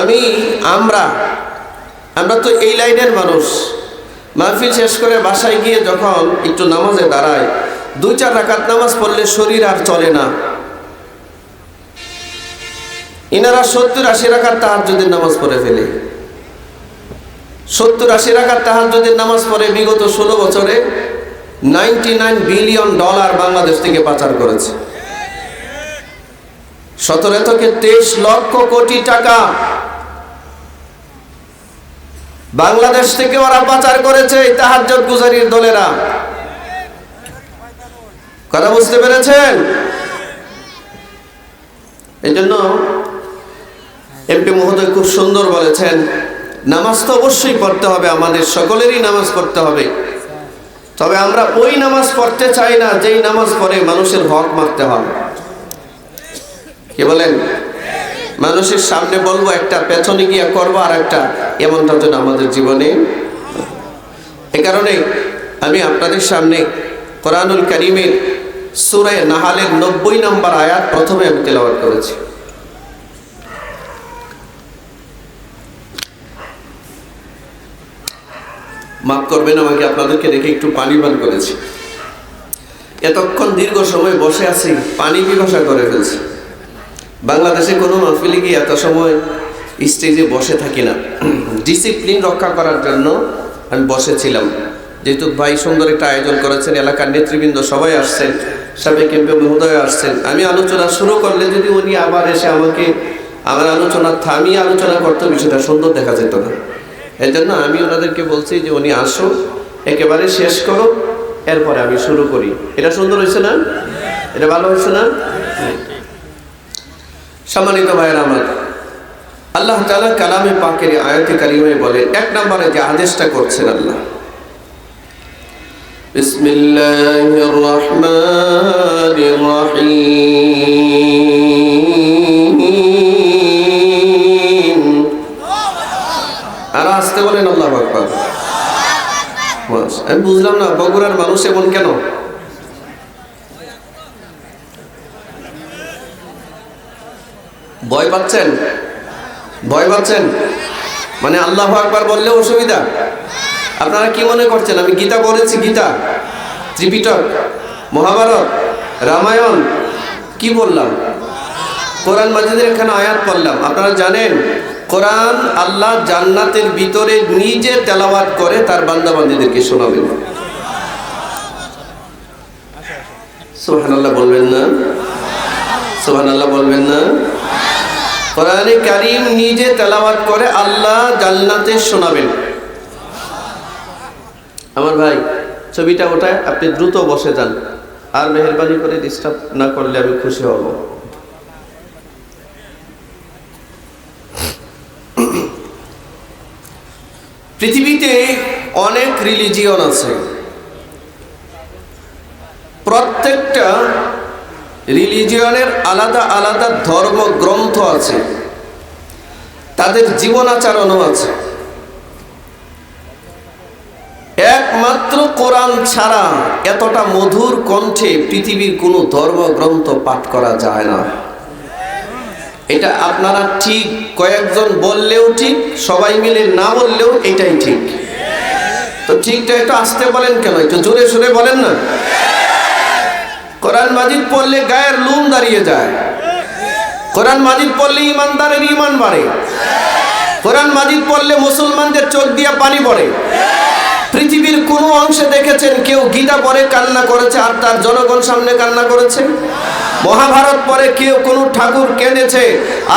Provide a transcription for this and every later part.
আমি, আমরা আমরা তো এই লাইনের মানুষ। মাহফিল শেষ করে বাসায় গিয়ে যখন একটু নামাজে দাঁড়ায় দুই চার রাকাত নামাজ পড়লে শরীর আর চলে না। ইনারা সত্তর আশি রাকাত তাহাজ্জুদের নামাজ পড়ে ফেলে। সত্তর আশি রাকাত তাহাজ্জুদের নামাজ পড়ে বিগত ষোলো বছরে ninety nine billion dollar Bangladesh থেকে পাচার করেছে। সতেরো থেকে তেইশ লক্ষ কোটি টাকা বাংলাদেশ থেকে ওরা পাচার করেছে গুজারির দলেরা। কথা বুঝতে পেরেছেন? এই জন্য এমপি মহোদয় খুব সুন্দর বলেছেন, নামাজ তো অবশ্যই পড়তে হবে, আমাদের সকলেরই নামাজ পড়তে হবে। তবে আমরা ওই নামাজ পড়তে চাই না, যেই নামাজ পড়ে মানুষের হক মারতে হবে। কি বলেন? মানুষের সামনে বলব, একটা পেছনে গিয়ে করব আর একটা এমনটা যেন আমাদের জীবনে। এ কারণে আমি আপনাদের সামনে কোরআনুল করিমের সুরায় নাহালের নব্বই নম্বর আয়াত প্রথমে আমি তেলাওয়াত করেছি। মাফ করবেন, আমাকে আপনাদেরকে দেখে একটু পানি পান করেছি। এতক্ষণ দীর্ঘ সময় বসে আছি, পানি পিপাসা করে ফেলছি। বাংলাদেশে কোনো মাহফিলে গিয়ে এত সময় স্টেজে বসে থাকি না। ডিসিপ্লিন রক্ষা করার জন্য আমি বসেছিলাম। যেহেতু ভাই সুন্দর একটা আয়োজন করেছেন, এলাকার নেতৃবৃন্দ সবাই আসছেন, সাবেক এমপি মহোদয় আসছেন। আমি আলোচনা শুরু করলে যদি উনি আবার এসে আমাকে, আমার আলোচনা থামিয়ে আলোচনা করতে, বিষয়টা সুন্দর দেখা যেত না। এই জন্য আমি ওনাদেরকে বলছি যে উনি আসো একেবারে শেষ করো এরপরে আমি শুরু করি। এটা সুন্দর হয়েছে না? এটা ভালো হয়েছে না? সম্মানিত ভাইয়ের আমার আল্লাহ তালা কালামে পাকের আয়তে কারিমে বলে এক নম্বরে যে আদেশটা করছেন আল্লাহ بسم الله الرحمن الرحيم আর আসতে বলেন আল্লাহ আকবার বাস, আমি বুঝলাম না বগুড়ার মানুষ এমন কেন ভয় পাচ্ছেন? ভয় পাচ্ছেন? মানে আল্লাহ আকবার বললে অসুবিধা। আপনারা কি মনে করছেন? আমি গীতা পড়েছি, গীতা, ত্রিপিটক, মহাভারত, রামায়ণ, কি বললাম? কোরআন মাজিদের এখানে আয়াত পড়লাম। আপনারা জানেন, কোরআন আল্লাহ জান্নাতের ভিতরে নিজে তেলাওয়াত করে, তার বান্দাবান্দিদেরকে শোনাবেন সোহান আল্লাহ বলবেন না? সোহান আল্লাহ বলবেন না? কোরআনে কারিম নিজে তেলাওয়াত করে আল্লাহ জান্নাতে শোনাবেন। আমার ভাই, ছবিটা ওটায় আপনি দ্রুত বসে যান। আর মেহরবানি করে ডিস্টার্ব না করলে আমি খুশি হব। পৃথিবীতে অনেক রিলিজিয়ন আছে। প্রত্যেকটা রিলিজিয়নের আলাদা আলাদা ধর্মগ্রন্থ আছে। তাদের জীবনাচরণও আছে। একমাত্র কোরআন ছাড়া এতটা মধুর কণ্ঠে পৃথিবীর কোনো ধর্মগ্রন্থ পাঠ করা যায় না। এটা আপনারা ঠিক কয়েকজন বললেও ঠিক, সবাই মিলে না বললেও এটাই ঠিক। তো ঠিকটা একটু আসতে বলেন কেন? একটু জোরে সোরে বলেন না? কোরআন মাজিদ পড়লে গায়ের লুম দাঁড়িয়ে যায়। কোরআন মাজিদ পড়লে ইমানদারের ইমান বাড়ে। কোরআন মাজিদ পড়লে মুসলমানদের চোখ দিয়ে পানি পড়ে। পৃথিবীর কোনো অংশে দেখেছেন কেউ গীতা পরে কান্না করেছে, আর তার জনগণ সামনে কান্না করেছে? মহাভারত পরে কেউ কোনো ঠাকুর কেঁদেছে,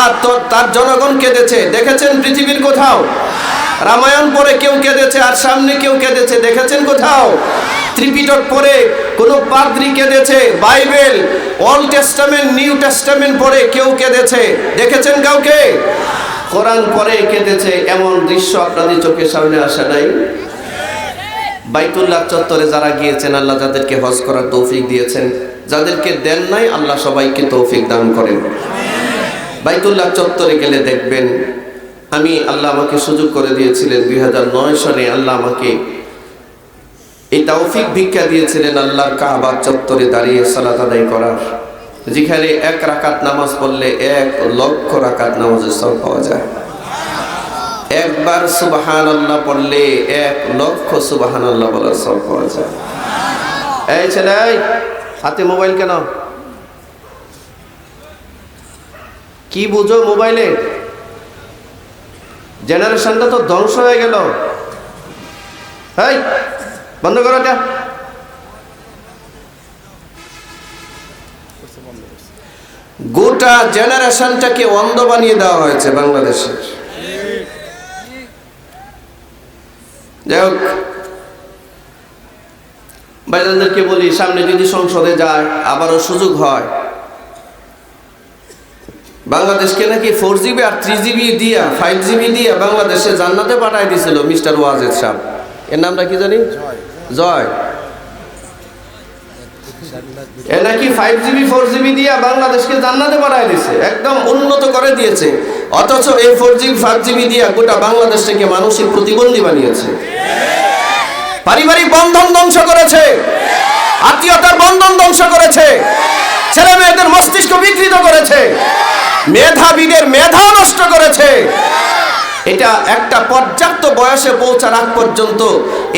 আর তার জনগণ কেঁদেছে। দেখেছেন পৃথিবীর কোথাও? রামায়ণ পরে কেউ কেঁদেছে আর সামনে কেউ কেঁদেছে, দেখেছেন কোথাও? ত্রিপিটক পরে কোনো পাদ্রি কেঁদেছে, Bible, old testament, new testament পরে কেউ কেঁদেছে, দেখেছেন কাউকে? কোরআন পরে কেঁদেছে, এমন দৃশ্য আপনাদের চোখের সামনে আসে নাই? বাইতুল্লাহ চত্বরে যারা গিয়েছেন, আল্লাহ যাদেরকে হজ করার তৌফিক দিয়েছেন, যাদেরকে দেন নাই, আল্লাহ সবাইকে তৌফিক দান করেন। বাইতুল্লাহ চত্বরে গেলে দেখবেন আমি আল্লাহ আমাকে সুযোগ করে দিয়েছিলেন। দুই সালে আল্লাহ আমাকে এই তৌফিক ভিক্ষা দিয়েছিলেন আল্লাহর কাবার চত্বরে দাঁড়িয়ে সালাত আদায় করার। যেখানে এক রাকাত নামাজ পড়লে এক লক্ষ রাকাত নামাজের সব পাওয়া যায়। একবার সুবাহান আল্লাহ পড়লে এক লক্ষ সুবাহান আল্লাহ বলার সব পাওয়া যায়। এই ছেলে হাতে মোবাইল কেন? কি বুঝো মোবাইলে? জেনারেশনটা তো ধ্বংস হয়ে গেল। বন্ধ করো এটা। গোটা জেনারেশনটাকে অন্ধ বানিয়ে দেওয়া হয়েছে বাংলাদেশের। যাই হোক, বাইরেদেরকে বলি, সামনে যদি সংসদে যায়, আবারও সুযোগ হয় বাংলাদেশকে নাকি ফোর জিবি আর থ্রি জিবি দিয়া ফাইভ জিবি দিয়া বাংলাদেশে জান্নাতে পাঠাই দিছিল মিস্টার ওয়াজেদ সাহ এর নামটা কি জানি? জয়। এ নাকি ফাইভ জিবি ফোর জিবি দিয়া বাংলাদেশকে জান্নাতে পাঠাই দিছে। একদম উন্নত করে দিয়েছে। অথচ এই ফোর জিবি ফাইভ জিবি দিয়া গোটা বাংলাদেশটাকে মানসিক প্রতিবন্ধী বানিয়েছে। পারিবারিক বন্ধন ধ্বংস করেছে। আত্মীয়তার বন্ধন ধ্বংস করেছে। ছেলে মেয়েদের মস্তিষ্ক বিকৃত করেছে। মেধাবীদের মেধা নষ্ট করেছে। এটা একটা পর্যাপ্ত বয়সে পৌঁছার আগ পর্যন্ত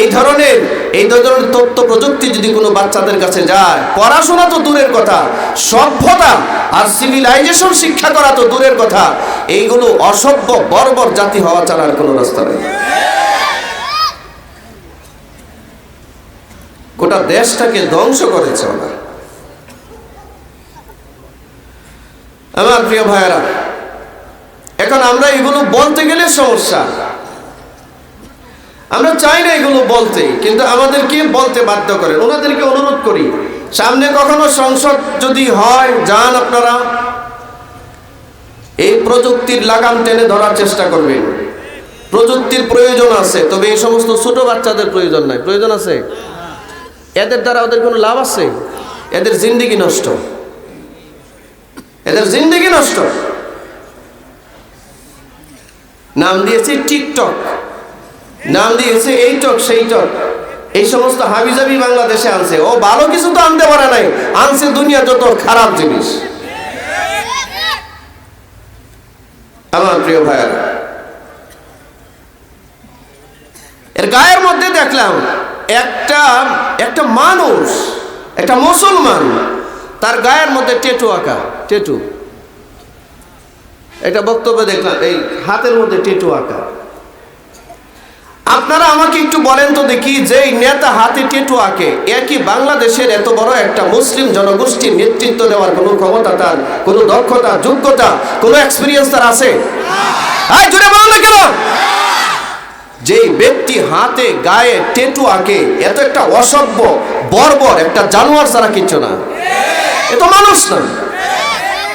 এই ধরনের এই ধরনের তথ্য প্রযুক্তি যদি কোনো বাচ্চাদের কাছে যায়, পড়াশোনা তো দূরের কথা, সভ্যতা আর সিভিলাইজেশন শিক্ষা করা তো দূরের কথা, এইগুলো অসভ্য, বর্বর জাতি হওয়া ছাড়ার কোনো রাস্তা নেই। গোটা দেশটাকে ধ্বংস করেছে ওরা। আমার প্রিয় ভাইয়েরা, এখন আমরা এগুলো বলতে গেলে সমস্যা। আমরা চাই না এগুলো বলতে, কিন্তু আমাদেরকে বলতে বাধ্য করেন। ওনাদেরকে অনুরোধ করি, সামনে কখনো সংসদ যদি হয়, যান আপনারা। এই প্রযুক্তির লাগাম টেনে ধরার চেষ্টা করবেন। প্রযুক্তির প্রয়োজন আছে, তবে এই সমস্ত ছোট বাচ্চাদের প্রয়োজন নাই। প্রয়োজন আছে? এদের দ্বারা ওদের কোনো লাভ আছে? এদের জিন্দিগি নষ্ট। এদের জিন্দিগি নষ্ট। নাম দিয়েছে টিকটক। নাম দিয়েছে এই টক সেই টক এই সমস্ত হাবিজাবি বাংলাদেশে আনছে। ও ভালো কিছু তো আনতে পারে নাই। আনছে দুনিয়া যত খারাপ জিনিস। আমার প্রিয় ভাইয়ারা, এর গায়ের মধ্যে দেখলাম একটা একটা মানুষ, একটা মুসলমান তার গায়ের মধ্যে টেটু আঁকা টেটু এটা বক্তব্য দেখলাম, এই হাতের মধ্যে টেটু আঁকা। আপনারা আমাকে একটু বলেন তো দেখি যে নেতা হাতে টেটু আঁকে একই বাংলাদেশের এত বড় একটা মুসলিম জনগোষ্ঠীর নেতৃত্ব দেওয়ার কোনো ক্ষমতা তার, কোনো দক্ষতা, যোগ্যতা, কোনো এক্সপিরিয়েন্স তার আছে? জুড়ে না কেন? যে ব্যক্তি হাতে, গায়ে টেটু আঁকে এত একটা অসভ্য, বর্বর, একটা জানোয়ার ছাড়া কিচ্ছু না। এ তো মানুষ না।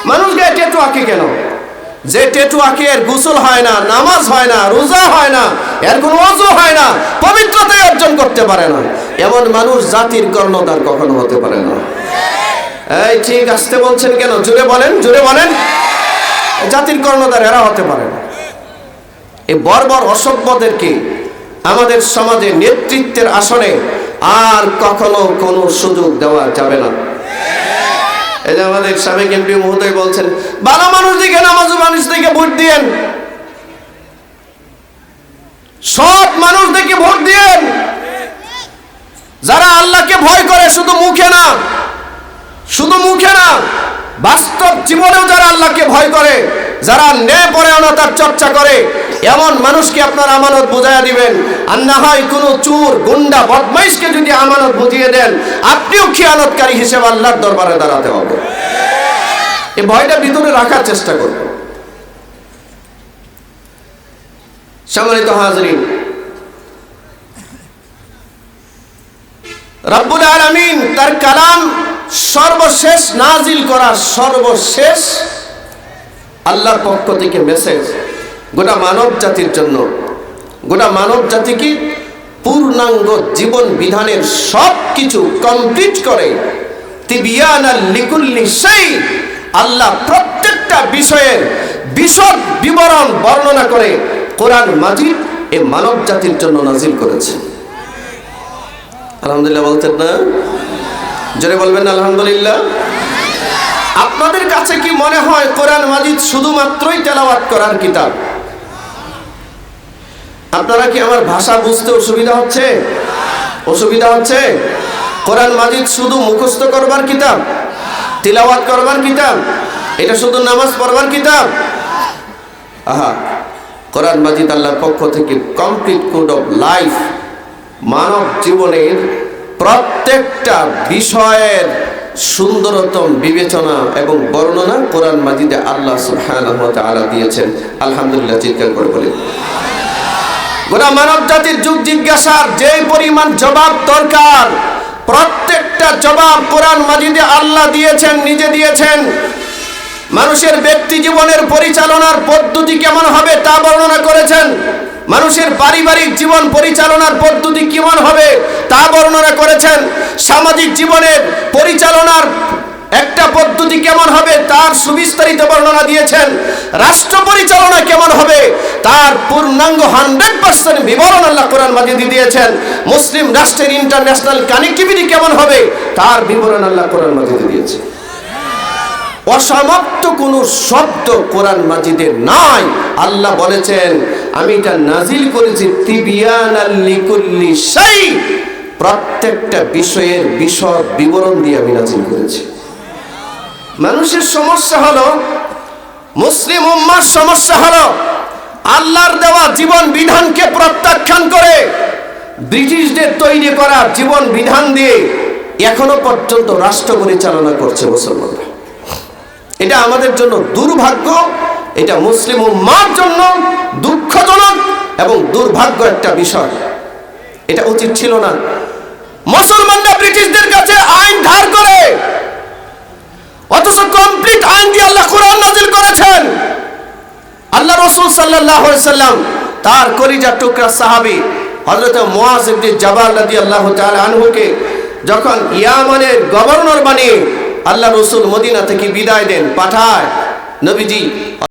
মানুষ গায়ে টেটু আঁকে কেন? যে টেটু আঁকে, এর গোসল হয় না, নামাজ হয় না, রোজা হয় না, এর কোনো অজু হয় না, পবিত্রতাই অর্জন করতে পারে না। এমন মানুষ জাতির কর্ণধার কখনো হতে পারে না। এই ঠিক আসতে বলছেন কেন? জুড়ে বলেন জুড়ে বলেন। জাতির কর্ণধার এরা হতে পারে না। এই বর্বর অসভ্যদেরকে আমাদের সমাজে নেতৃত্বের আসনে আর কখনো কোনো সুযোগ দেওয়া যাবে না। এই যে আমাদের সাবেক এমপি মহোদয় বলছেন ভালো মানুষ দিকে নামাজ মানুষ থেকে ভোট দিয়েন। সৎ মানুষ দেখে ভোট দিয়েন। যারা আল্লাহকে ভয় করে শুধু মুখে না, শুধু মুখে না, বাস্তব জীবনেও যারা আল্লাহকে ভয় করে, যারা ন্যায় পরায়ণতার চর্চা করে এমন মানুষকে আপনার আমানত বুঝাইয়া দিবেন। আর না হয় কোনো চুর, গুন্ডা, বদমাইশকে যদি আমানত বুঝিয়ে দেন, আপনিও খেয়ানতকারী হিসেবে আল্লাহর দরবারে দাঁড়াতে হবে। এই ভয়টা ভিতরে রাখার চেষ্টা করব সম্মানিত হাজরিন, রব্বুল আলামিন তার কালাম সর্বশেষ নাজিল করা সর্বশেষ আল্লাহর পক্ষ থেকে মেসেজ গোটা মানব জাতির জন্য। গোটা মানব জাতিকে পূর্ণাঙ্গ জীবন বিধানের সব কিছু কমপ্লিট করে আল্লাহ প্রত্যেকটা বিষয়ের বিশদ বিবরণ বর্ণনা করে কোরআন মাজিদ এ মানব জাতির জন্য নাজিল করেছে। আলহামদুলিল্লাহ বলতেন না? জোরে বলবেন আলহামদুলিল্লাহ। আপনাদের কাছে কি মনে হয় কোরআন মাজিদ শুধুমাত্রই তেলাওয়াত করার কিতাব? আপনারা কি আমার ভাষা বুঝতে অসুবিধা হচ্ছে? অসুবিধা হচ্ছে? কোরআন মাজিদ শুধু মুখস্থ করবার কিতাব? তিলাওয়াত করবার কিতাব? এটা শুধু নামাজ পড়বার কিতাব? আহা, কোরআন মাজিদ আল্লাহর পক্ষ থেকে কমপ্লিট কোড অফ লাইফ মানব জীবনের প্রত্যেকটা বিষয়ের সুন্দরতম বিবেচনা এবং বর্ণনা কোরআন মাজিদে আল্লাহ তাআলা দিয়েছেন। আলহামদুলিল্লাহ, চিৎকার করে বলি। গোটা মানব জাতির যুগ জিজ্ঞাসার যে পরিমাণ জবাব দরকার, প্রত্যেকটা জবাব কোরআন মাজিদে আল্লাহ দিয়েছেন, নিজে দিয়েছেন। মানুষের ব্যক্তি জীবনের পরিচালনার পদ্ধতি কেমন হবে তা বর্ণনা করেছেন। মানুষের পারিবারিক জীবন পরিচালনার পদ্ধতি কেমন হবে তা বর্ণনা করেছেন। সামাজিক জীবনের পরিচালনার একটা পদ্ধতি কেমন হবে? তার সুবিস্তারিত বর্ণনা দিয়েছেন। রাষ্ট্র পরিচালনা কেমন হবে? তার পূর্ণাঙ্গ হান্ড্রেড পার্সেন্ট বিবরণ আল্লাহ কোরআন মাজিদে দিয়েছেন। মুসলিম রাষ্ট্রের ইন্টারন্যাশনাল কানেক্টিভিটি কেমন হবে? তার বিবরণ আল্লাহ কোরআন মাজিদে দিয়েছে। অসমাপ্ত কোনো শব্দ কোরআন মাজিদে নাই। আল্লাহ বলেছেন, আমি এটা নাজিল করেছি তিবিয়ান সেই প্রত্যেকটা বিষয়ের বিষয় বিবরণ দিয়ে আমি নাজিল করেছি। মানুষের সমস্যা হলো, মুসলিম উম্মার সমস্যা হলো, আল্লাহর দেওয়া জীবন বিধানকে প্রত্যাখ্যান করে, ব্রিটিশদের তৈরি করা জীবন বিধান দিয়ে এখনও পর্যন্ত রাষ্ট্র পরিচালনা করছে মুসলমানরা। এটা আমাদের জন্য দুর্ভাগ্য, এটা মুসলিম উম্মার জন্য দুঃখজনক এবং দুর্ভাগ্য একটা বিষয়। এটা উচিত ছিল না মুসলমানরা ব্রিটিশদের কাছে আইন ধার করে অথচ কমপ্লিট আইন দিয়ে আল্লাহ কোরআন নাজিল করেছেন আল্লাহ রসুল সাল্লাম, তার করিজা টুকরা সাহাবি হজরত মোয়াজিবদি জবাল নদী আল্লাহ আনহুকে যখন ইয়ামানের গভর্নর বানিয়ে আল্লাহ রসুল মদিনা থেকে বিদায় দেন, পাঠায়, নবীজি